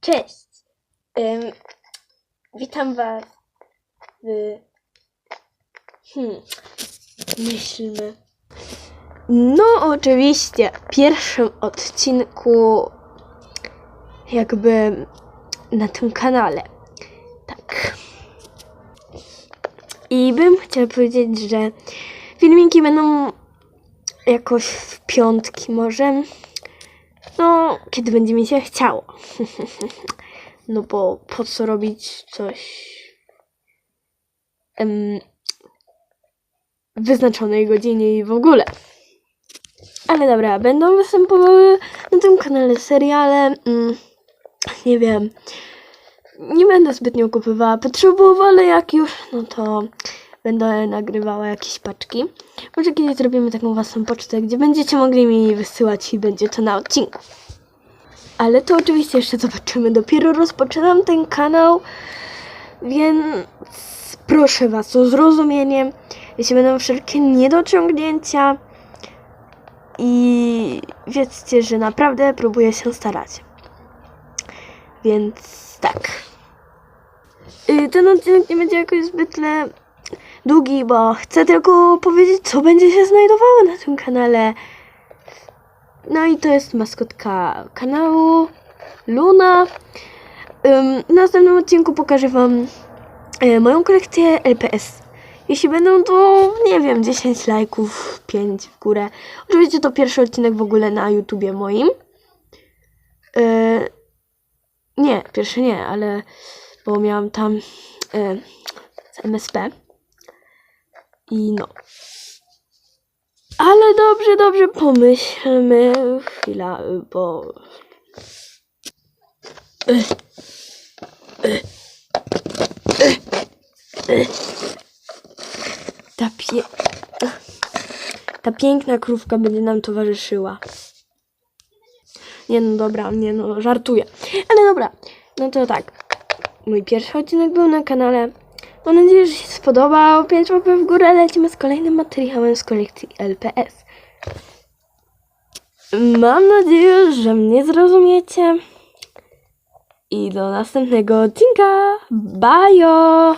Cześć! Ym, witam Was w... Hmm, myślmy. No, oczywiście, pierwszym odcinku jakby na tym kanale. Tak. I bym chciała powiedzieć, że filmiki będą jakoś w piątki może. No, kiedy będzie mi się chciało. No bo po co robić coś em, w wyznaczonej godzinie i w ogóle. Ale dobra, będą występowały na tym kanale seriale. Mm, nie wiem. Nie będę zbytnio kupowała potrzebów, ale jak już, no to będę nagrywała jakieś paczki. Może kiedyś zrobimy taką własną pocztę, gdzie będziecie mogli mi wysyłać i będzie to na odcinku. Ale to oczywiście jeszcze zobaczymy. Dopiero rozpoczynam ten kanał, więc proszę Was o zrozumienie, jeśli będą wszelkie niedociągnięcia. I wiedzcie, że naprawdę próbuję się starać. Więc tak. Y, Ten odcinek nie będzie jakoś zbytnie długi, bo chcę tylko powiedzieć, co będzie się znajdowało na tym kanale. No i to jest maskotka kanału Luna. W następnym odcinku pokażę Wam e, moją kolekcję LPS. Jeśli będą to, nie wiem, 10 lajków, 5 w górę. Oczywiście to pierwszy odcinek w ogóle na YouTubie moim. E, nie, pierwszy nie, ale bo miałam tam z MSP. I no. Ale dobrze, dobrze pomyślmy. Chwila, bo. Ta pie... Ta piękna krówka będzie nam towarzyszyła. Nie no dobra, nie no, żartuję. Ale dobra, no to tak. Mój pierwszy odcinek był na kanale. Mam nadzieję, że się spodobał. 5 łapek w górę. Lecimy z kolejnym materiałem z kolekcji LPS. Mam nadzieję, że mnie zrozumiecie. I do następnego odcinka. Bajo!